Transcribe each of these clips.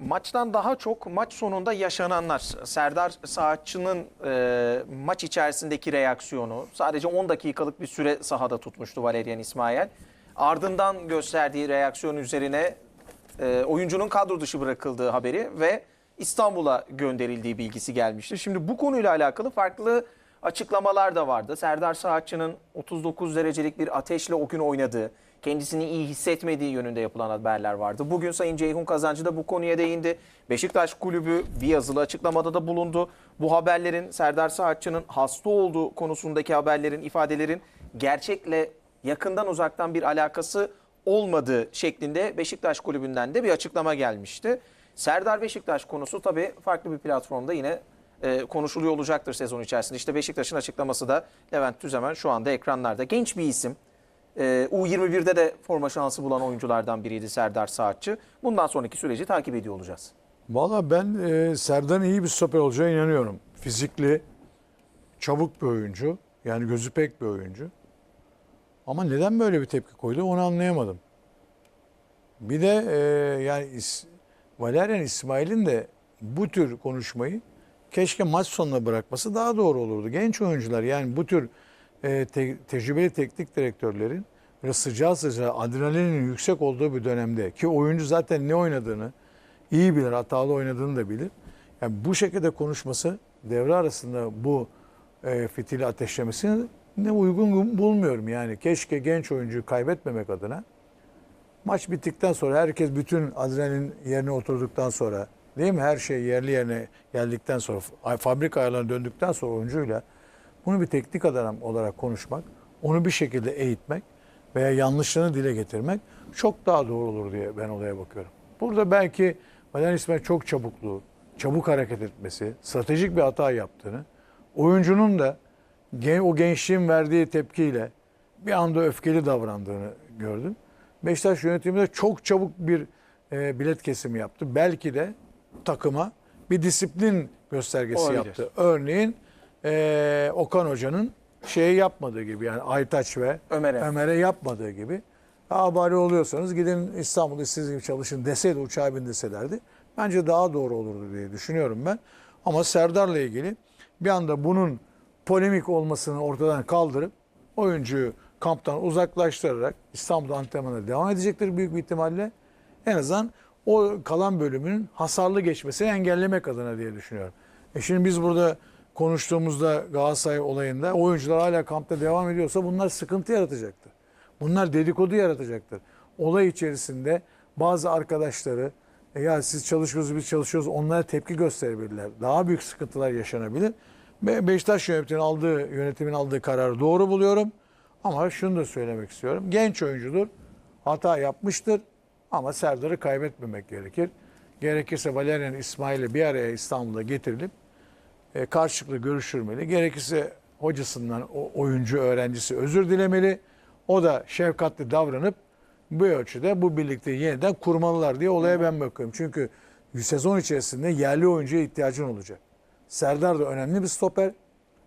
Maçtan daha çok maç sonunda yaşananlar. Serdar Saatçı'nın e, maç içerisindeki reaksiyonu sadece 10 dakikalık bir süre sahada tutmuştu Valerian İsmail. Ardından gösterdiği reaksiyon üzerine e, oyuncunun kadro dışı bırakıldığı haberi ve İstanbul'a gönderildiği bilgisi gelmişti. Şimdi bu konuyla alakalı farklı açıklamalar da vardı. Serdar Saatçı'nın 39 derecelik bir ateşle o gün oynadığı, kendisini iyi hissetmediği yönünde yapılan haberler vardı. Bugün Sayın Ceyhun Kazancı da bu konuya değindi. Beşiktaş Kulübü bir yazılı açıklamada da bulundu. Bu haberlerin Serdar Saatçı'nın hasta olduğu konusundaki haberlerin, ifadelerin gerçekle yakından uzaktan bir alakası olmadığı şeklinde Beşiktaş Kulübü'nden de bir açıklama gelmişti. Serdar Beşiktaş konusu tabii farklı bir platformda yine e, konuşuluyor olacaktır sezon içerisinde. İşte Beşiktaş'ın açıklaması da Levent Tüzemen şu anda ekranlarda. Genç bir isim. E, U21'de de forma şansı bulan oyunculardan biriydi Serdar Saatçı. Bundan sonraki süreci takip ediyor olacağız. Valla ben e, Serdar'ın iyi bir stoper olacağına inanıyorum. Fizikli, çabuk bir oyuncu. Yani gözü pek bir oyuncu. Ama neden böyle bir tepki koydu onu anlayamadım. Bir de e, yani İs- Valerian İsmail'in de bu tür konuşmayı keşke maç sonuna bırakması daha doğru olurdu. Genç oyuncular yani bu tür e, te- tecrübeli teknik direktörlerin böyle sıcağı sıcağı adrenalinin yüksek olduğu bir dönemde ki oyuncu zaten ne oynadığını iyi bilir, hatalı oynadığını da bilir. Yani bu şekilde konuşması devre arasında bu e, fitili ateşlemesini ne uygun bulmuyorum. Yani keşke genç oyuncuyu kaybetmemek adına maç bittikten sonra herkes bütün adrenalin yerine oturduktan sonra değil mi? Her şey yerli yerine geldikten sonra fabrika ayarlarına döndükten sonra oyuncuyla bunu bir teknik adam olarak konuşmak, onu bir şekilde eğitmek veya yanlışlarını dile getirmek çok daha doğru olur diye ben olaya bakıyorum. Burada belki Valerian İsmail çok çabukluğu, çabuk hareket etmesi, stratejik bir hata yaptığını, oyuncunun da o gençliğin verdiği tepkiyle bir anda öfkeli davrandığını gördüm. Beşiktaş yönetimi de çok çabuk bir e, bilet kesimi yaptı. Belki de takıma bir disiplin göstergesi Olabilir. yaptı. Örneğin e, Okan Hoca'nın şeyi yapmadığı gibi yani Aytaç ve Ömer'e. Ömer'e yapmadığı gibi daha bari oluyorsanız gidin İstanbul'da istediğiniz gibi çalışın deseydi uçağa bin deselerdi bence daha doğru olurdu diye düşünüyorum ben. Ama Serdar'la ilgili bir anda bunun polemik olmasını ortadan kaldırıp oyuncuyu kamptan uzaklaştırarak İstanbul'da antrenmana devam edecektir büyük bir ihtimalle. En azından o kalan bölümünün hasarlı geçmesini engellemek adına diye düşünüyorum. E şimdi biz burada konuştuğumuzda Galatasaray olayında oyuncular hala kampta devam ediyorsa bunlar sıkıntı yaratacaktır. Bunlar dedikodu yaratacaktır. Olay içerisinde bazı arkadaşları e ya siz çalışıyorsunuz biz çalışıyoruz onlara tepki gösterebilirler. Daha büyük sıkıntılar yaşanabilir. Be- Beşiktaş yönetiminin aldığı, yönetimin aldığı kararı doğru buluyorum. Ama şunu da söylemek istiyorum. Genç oyuncudur. Hata yapmıştır. Ama Serdar'ı kaybetmemek gerekir. Gerekirse Valerian İsmail'i bir araya İstanbul'a getirilip e, karşılıklı görüşülmeli. Gerekirse hocasından o oyuncu öğrencisi özür dilemeli. O da şefkatli davranıp bu ölçüde bu birlikte yeniden kurmalılar diye olaya ben bakıyorum. Çünkü sezon içerisinde yerli oyuncuya ihtiyacın olacak. Serdar da önemli bir stoper.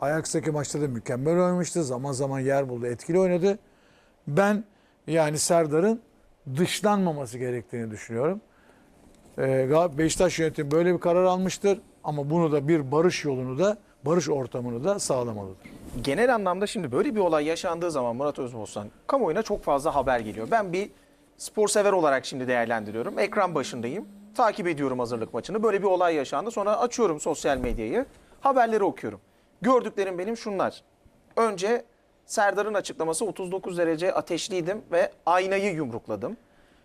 Ajax'taki maçta da mükemmel oynamıştı. Zaman zaman yer buldu, etkili oynadı. Ben yani Serdar'ın dışlanmaması gerektiğini düşünüyorum. Gal- Beşiktaş yönetimi böyle bir karar almıştır. Ama bunu da bir barış yolunu da, barış ortamını da sağlamalıdır. Genel anlamda şimdi böyle bir olay yaşandığı zaman Murat Özbostan kamuoyuna çok fazla haber geliyor. Ben bir spor sever olarak şimdi değerlendiriyorum. Ekran başındayım. Takip ediyorum hazırlık maçını. Böyle bir olay yaşandı. Sonra açıyorum sosyal medyayı. Haberleri okuyorum. Gördüklerim benim şunlar. Önce Serdar'ın açıklaması 39 derece ateşliydim ve aynayı yumrukladım.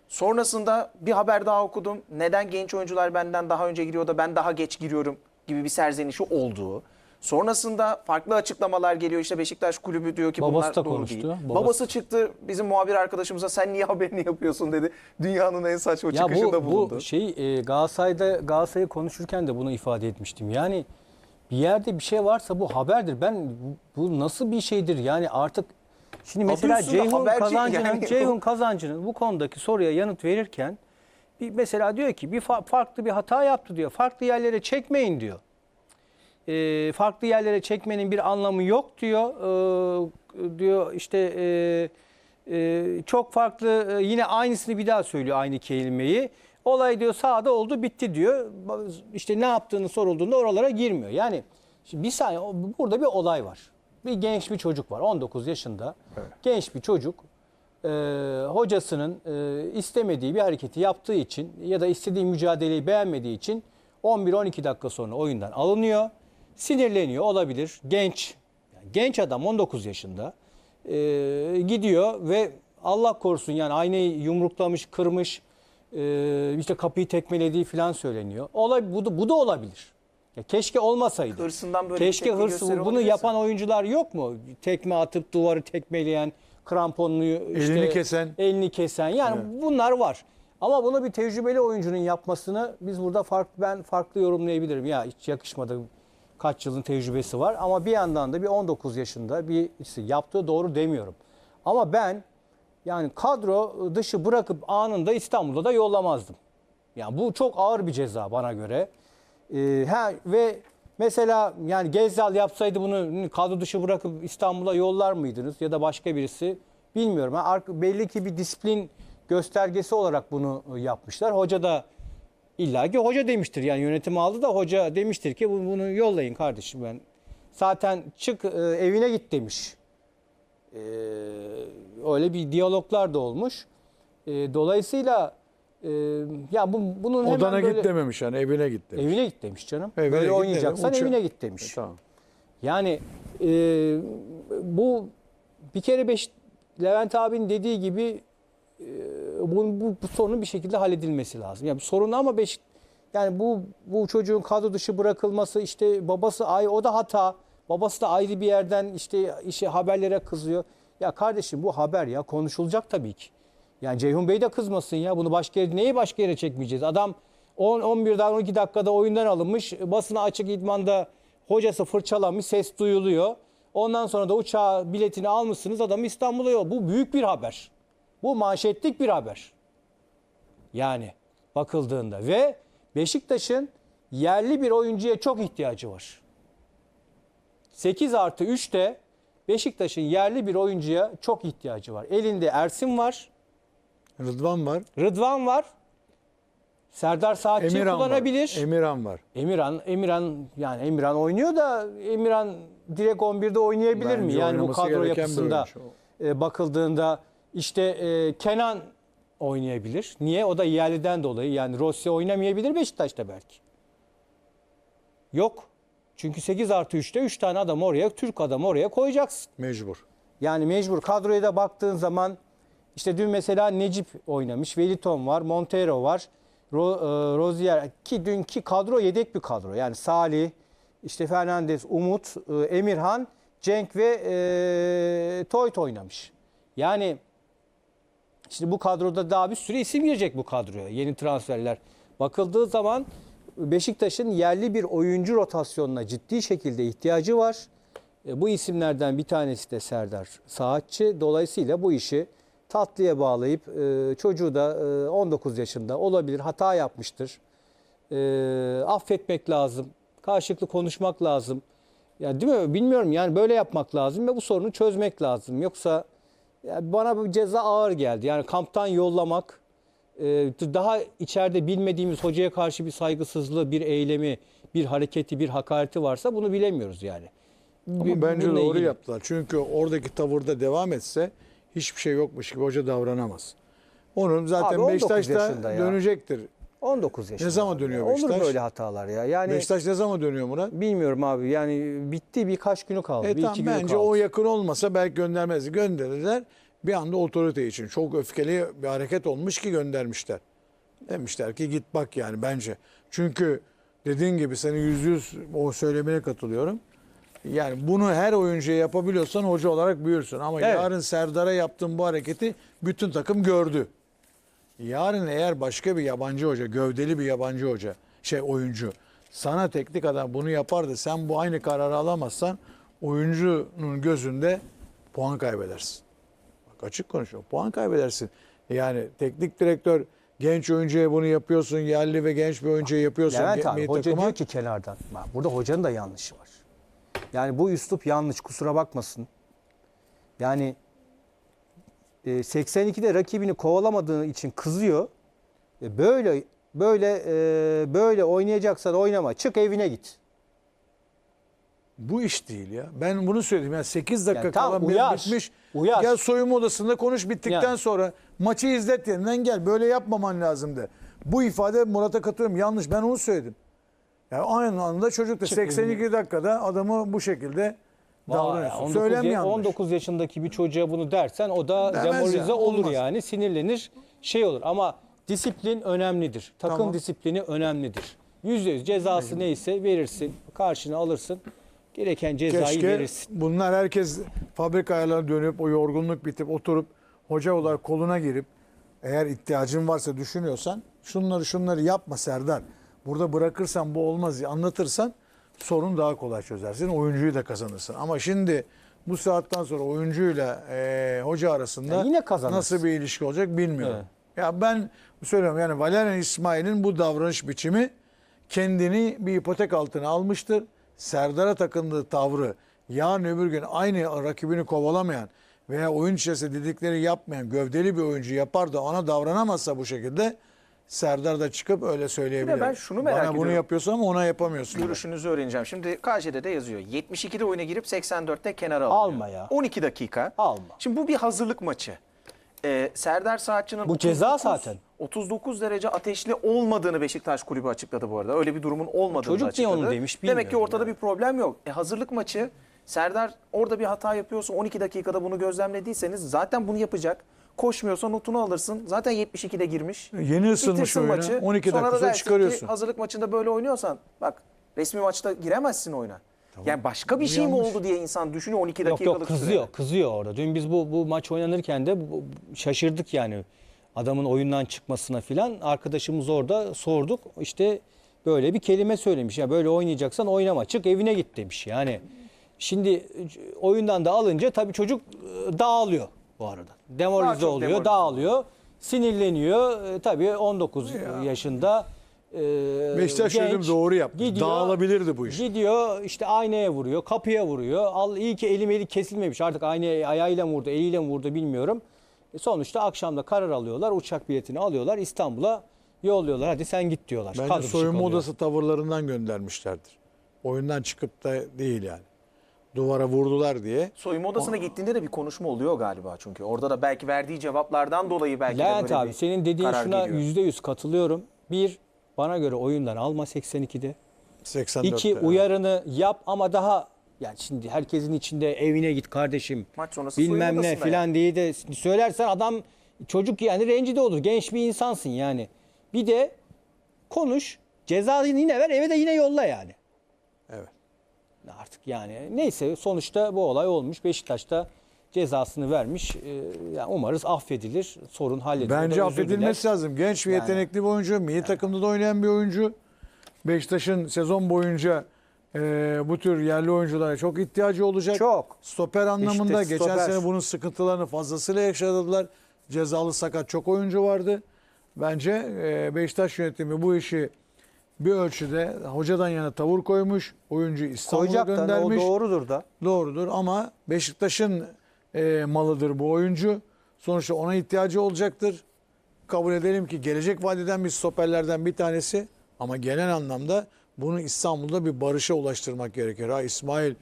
Sonrasında bir haber daha okudum. Neden genç oyuncular benden daha önce giriyor da ben daha geç giriyorum gibi bir serzenişi olduğu. Sonrasında farklı açıklamalar geliyor. İşte Beşiktaş kulübü diyor ki Babası bunlar da doğru konuştu. değil. Babası- Babası çıktı bizim muhabir arkadaşımıza sen niye haberini yapıyorsun dedi. Dünyanın en saçma Ya çıkışında bu, bulundu. bu şey e, Galatasaray'da Galatasaray'ı konuşurken de bunu ifade etmiştim. Yani bir yerde bir şey varsa bu haberdir. Ben bu, bu nasıl bir şeydir? Yani artık şimdi mesela üstünde Ceyhun Kazancı'nın yani. Ceyhun Kazancı'nın bu konudaki soruya yanıt verirken bir mesela diyor ki bir fa- farklı bir hata yaptı diyor. Farklı yerlere çekmeyin diyor. E, farklı yerlere çekmenin bir anlamı yok diyor. E, diyor işte e, e, çok farklı e, yine aynısını bir daha söylüyor aynı kelimeyi. Olay diyor sahada oldu bitti diyor. İşte ne yaptığını sorulduğunda oralara girmiyor. Yani şimdi bir saniye burada bir olay var. Bir genç bir çocuk var 19 yaşında. Genç bir çocuk e, hocasının e, istemediği bir hareketi yaptığı için ya da istediği mücadeleyi beğenmediği için 11-12 dakika sonra oyundan alınıyor. Sinirleniyor olabilir. Genç yani genç adam 19 yaşında e, gidiyor ve Allah korusun yani aynayı yumruklamış, kırmış, e, işte kapıyı tekmelediği falan söyleniyor. Olay bu da, bu da olabilir. Ya keşke olmasaydı. Hırsından böyle bir keşke tepki hırsı bunu olabilirse. yapan oyuncular yok mu? Tekme atıp duvarı tekmeleyen, kramponluyu işte Elini kesen. elini kesen. Yani bunlar var. Ama bunu bir tecrübeli oyuncunun yapmasını biz burada farklı ben farklı yorumlayabilirim. Ya hiç yakışmadı. Kaç yılın tecrübesi var ama bir yandan da bir 19 yaşında bir işte yaptığı doğru demiyorum. Ama ben yani kadro dışı bırakıp anında İstanbul'da da yollamazdım. Yani bu çok ağır bir ceza bana göre. Ee, ha, ve mesela yani Gezzal yapsaydı bunu kadro dışı bırakıp İstanbul'a yollar mıydınız ya da başka birisi bilmiyorum. Ha, belli ki bir disiplin göstergesi olarak bunu yapmışlar. Hoca da illa ki hoca demiştir yani yönetim aldı da hoca demiştir ki "Bu- bunu yollayın kardeşim ben. Zaten çık e, evine git demiş. Ee, öyle bir diyaloglar da olmuş. Ee, dolayısıyla e, ya bu, bunun hemen Odana böyle- git dememiş yani evine git demiş. Evine git demiş canım. Evine Böyle git oynayacaksan uça- evine git demiş. E, tamam. Yani e, bu bir kere beş, Levent abinin dediği gibi e, bu, bu, bu sorunun bir şekilde halledilmesi lazım. Yani sorun ama beş, yani bu bu çocuğun kadro dışı bırakılması işte babası ay o da hata. Babası da ayrı bir yerden işte işe haberlere kızıyor. Ya kardeşim bu haber ya konuşulacak tabii ki. Yani Ceyhun Bey de kızmasın ya. Bunu başka yere, neyi başka yere çekmeyeceğiz? Adam 10 11 dakika 12 dakikada oyundan alınmış. Basına açık idmanda hocası fırçalamış, ses duyuluyor. Ondan sonra da uçağa biletini almışsınız. Adam İstanbul'a yol. Bu büyük bir haber. Bu manşetlik bir haber. Yani bakıldığında ve Beşiktaş'ın yerli bir oyuncuya çok ihtiyacı var. 8 artı 3'te Beşiktaş'ın yerli bir oyuncuya çok ihtiyacı var. Elinde Ersin var, Rıdvan var. Rıdvan var, Serdar Saatçi Emirhan kullanabilir. var. Emirhan var. Emirhan, Emirhan yani Emirhan oynuyor da Emirhan direkt 11'de oynayabilir mi? Bence Yani bu kadro yapısında e, bakıldığında işte e, Kenan oynayabilir. Niye? O da yerliden dolayı. Yani Rossi oynamayabilir Beşiktaş'ta belki. Yok. Çünkü 8 artı 3'te 3 tane adam oraya, Türk adam oraya koyacaksın. Mecbur. Yani mecbur kadroya da baktığın zaman işte dün mesela Necip oynamış, Veliton var, Montero var, Ro, e, Rozier ki dünkü kadro yedek bir kadro. Yani Salih, işte Fernandez, Umut, e, Emirhan, Cenk ve e, Toyt oynamış. Yani Şimdi bu kadroda daha bir sürü isim girecek bu kadroya. Yeni transferler. Bakıldığı zaman Beşiktaş'ın yerli bir oyuncu rotasyonuna ciddi şekilde ihtiyacı var. E, Bu isimlerden bir tanesi de Serdar Saatçi. Dolayısıyla bu işi tatlıya bağlayıp e, çocuğu da e, 19 yaşında olabilir hata yapmıştır. E, affetmek lazım. Karşılıklı konuşmak lazım. Ya değil mi? Bilmiyorum yani böyle yapmak lazım ve bu sorunu çözmek lazım. Yoksa ya bana bu ceza ağır geldi. Yani kamptan yollamak, e, daha içeride bilmediğimiz hocaya karşı bir saygısızlığı, bir eylemi, bir hareketi, bir hakareti varsa bunu bilemiyoruz yani. Ama bence bununla doğru ilgili. yaptılar. Çünkü oradaki tavırda devam etse hiçbir şey yokmuş gibi hoca davranamaz. Onun zaten Abi 19 Beşiktaş'ta dönecektir. 19 yaşında. Ne zaman dönüyor ya. Olur Beşiktaş? böyle hatalar ya. Yani Beşiktaş ne zaman dönüyor Murat? bilmiyorum abi. Yani bitti birkaç günü kaldı. E bir tamam, iki günü bence kaldı. o yakın olmasa belki göndermezdi. Gönderirler. Bir anda otorite için çok öfkeli bir hareket olmuş ki göndermişler. Demişler ki git bak yani bence. Çünkü dediğin gibi senin yüz yüz o söylemine katılıyorum. Yani bunu her oyuncuya yapabiliyorsan hoca olarak büyürsün. Ama Evet. yarın Serdar'a yaptığın bu hareketi bütün takım gördü. Yarın eğer başka bir yabancı hoca, gövdeli bir yabancı hoca, şey oyuncu sana teknik adam bunu yapar da sen bu aynı kararı alamazsan oyuncunun gözünde puan kaybedersin. Bak açık konuşuyorum. Puan kaybedersin. Yani teknik direktör genç oyuncuya bunu yapıyorsun. Yerli ve genç bir oyuncuya yapıyorsun. Levent abi hoca takıma. diyor ki kenardan. Burada hocanın da yanlışı var. Yani bu üslup yanlış kusura bakmasın. Yani e, 82'de rakibini kovalamadığı için kızıyor. E, böyle böyle e, böyle oynayacaksan oynama. Çık evine git. Bu iş değil ya. Ben bunu söyledim. Yani 8 dakika Yani tam kala uyar, bir bitmiş. uyar. Gel soyunma odasında konuş bittikten Yani. sonra maçı izlet yeniden gel. Böyle yapmaman lazımdı. Bu ifade Murat'a katılıyorum. Yanlış. Ben onu söyledim. Yani aynı anda çocuk da Çık 82 dakikada adamı bu şekilde davranıyorsun. 19, Söylem ya- yanlış. 19 yaşındaki bir çocuğa bunu dersen o da Demez demoralize olur olmaz. yani. Sinirlenir, şey olur ama disiplin önemlidir. Takım Tamam. disiplini önemlidir. Yüzde yüz cezası neyse verirsin, karşına alırsın. Gereken cezayı Keşke verirsin. bunlar herkes fabrika ayarlarına dönüp o yorgunluk bitip oturup hoca olarak koluna girip eğer ihtiyacın varsa düşünüyorsan şunları şunları yapma Serdar. Burada bırakırsan bu olmaz diye anlatırsan sorun daha kolay çözersin. Oyuncuyu da kazanırsın. Ama şimdi bu saatten sonra oyuncuyla eee, hoca arasında Ya yine kazanırsın. nasıl bir ilişki olacak bilmiyorum. Evet. Ya ben söylüyorum yani Valerian İsmail'in bu davranış biçimi kendini bir ipotek altına almıştır. Serdar'a takındığı tavrı yarın öbür gün aynı rakibini kovalamayan veya oyun içerisinde dedikleri yapmayan gövdeli bir oyuncu yapar da ona davranamazsa bu şekilde Serdar da çıkıp öyle söyleyebilir. ben şunu merak Bana bunu ediyorum. yapıyorsun ama ona yapamıyorsun. Görüşünüzü öğreneceğim. Şimdi KJ'de de yazıyor. 72'de oyuna girip 84'te kenara alınıyor. Alma ya. 12 dakika. Alma. Şimdi bu bir hazırlık maçı. Ee, Serdar Saatçı'nın Bu ceza zaten. 39 derece ateşli olmadığını Beşiktaş kulübü açıkladı bu arada. Öyle bir durumun olmadığını Çocuk niye açıkladı. onu demiş Demek ki bilmiyorum ortada yani. bir problem yok. E, hazırlık maçı Serdar orada bir hata yapıyorsa 12 dakikada bunu gözlemlediyseniz zaten bunu yapacak. Koşmuyorsa notunu alırsın. Zaten 72'de girmiş. Yeni ısınmış oyuna. maçı. 12 Sonra dakika da sonra dersin ki, çıkarıyorsun. hazırlık maçında böyle oynuyorsan bak resmi maçta giremezsin oyuna. Yani başka bir Bu şey mi oldu diye insan düşünüyor 12 Yok dakikalık yok sürede. kızıyor, kızıyor orada. Dün biz bu bu maç oynanırken de bu- şaşırdık yani. Adamın oyundan çıkmasına filan arkadaşımız orada sorduk. İşte böyle bir kelime söylemiş. Ya böyle oynayacaksan oynama. Çık evine git demiş. Yani şimdi e, oyundan da alınca tabii çocuk e, dağılıyor bu arada. Daha Demoralize çok oluyor, demoralize dağılıyor. Sinirleniyor. E, tabii 19 yaşında e, Beşiktaş genç, doğru yaptı. Dağılabilirdi bu iş. Gidiyor işte aynaya vuruyor, kapıya vuruyor. Al iyi ki elim eli kesilmemiş. Artık aynaya ayağıyla mı vurdu, eliyle mi vurdu bilmiyorum. E sonuçta akşamda karar alıyorlar. Uçak biletini alıyorlar. İstanbul'a yolluyorlar. Hadi sen git diyorlar. Bence Kadro soyunma odası tavırlarından göndermişlerdir. Oyundan çıkıp da değil yani. Duvara vurdular diye. Soyunma odasına gittiğinde de bir konuşma oluyor galiba çünkü. Orada da belki verdiği cevaplardan dolayı belki de Levent böyle abi bir senin dediğin karar şuna geliyor. yüzde yüz katılıyorum. Bir, bana göre oyundan alma 82'de. 84'te. İki, uyarını yap ama daha yani şimdi herkesin içinde evine git kardeşim. Maç sonrası bilmem ne filan diye de söylersen adam çocuk yani rencide olur. Genç bir insansın yani. Bir de konuş. Cezayı yine ver eve de yine yolla yani. Artık yani neyse sonuçta bu olay olmuş. Beşiktaş'ta cezasını vermiş. Ee, yani umarız affedilir. Sorun halledilir. Bence affedilmesi diler. lazım. Genç ve Yani. yetenekli bir oyuncu. Milli takımda da oynayan bir oyuncu. Beşiktaş'ın sezon boyunca e, bu tür yerli oyunculara çok ihtiyacı olacak. Çok. Stoper anlamında İşte geçen stoper. sene bunun sıkıntılarını fazlasıyla yaşadılar. Cezalı sakat çok oyuncu vardı. Bence e, Beşiktaş yönetimi bu işi bir ölçüde hocadan yana tavır koymuş. Oyuncu İstanbul'a Koyacak da o göndermiş. doğrudur da. Doğrudur ama Beşiktaş'ın e, malıdır bu oyuncu. Sonuçta ona ihtiyacı olacaktır. Kabul edelim ki gelecek vadeden bir stoperlerden bir tanesi ama genel anlamda bunu İstanbul'da bir barışa ulaştırmak gerekir. Ha İsmail,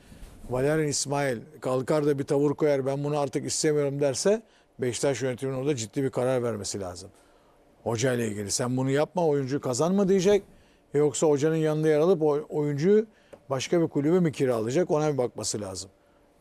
Valerian İsmail kalkar da bir tavır koyar ben bunu artık istemiyorum derse Beşiktaş yönetiminin orada ciddi bir karar vermesi lazım. Hoca ile ilgili sen bunu yapma oyuncu kazanma diyecek. Yoksa hocanın yanında yer alıp oyuncuyu başka bir kulübe mi kiralayacak ona bir bakması lazım.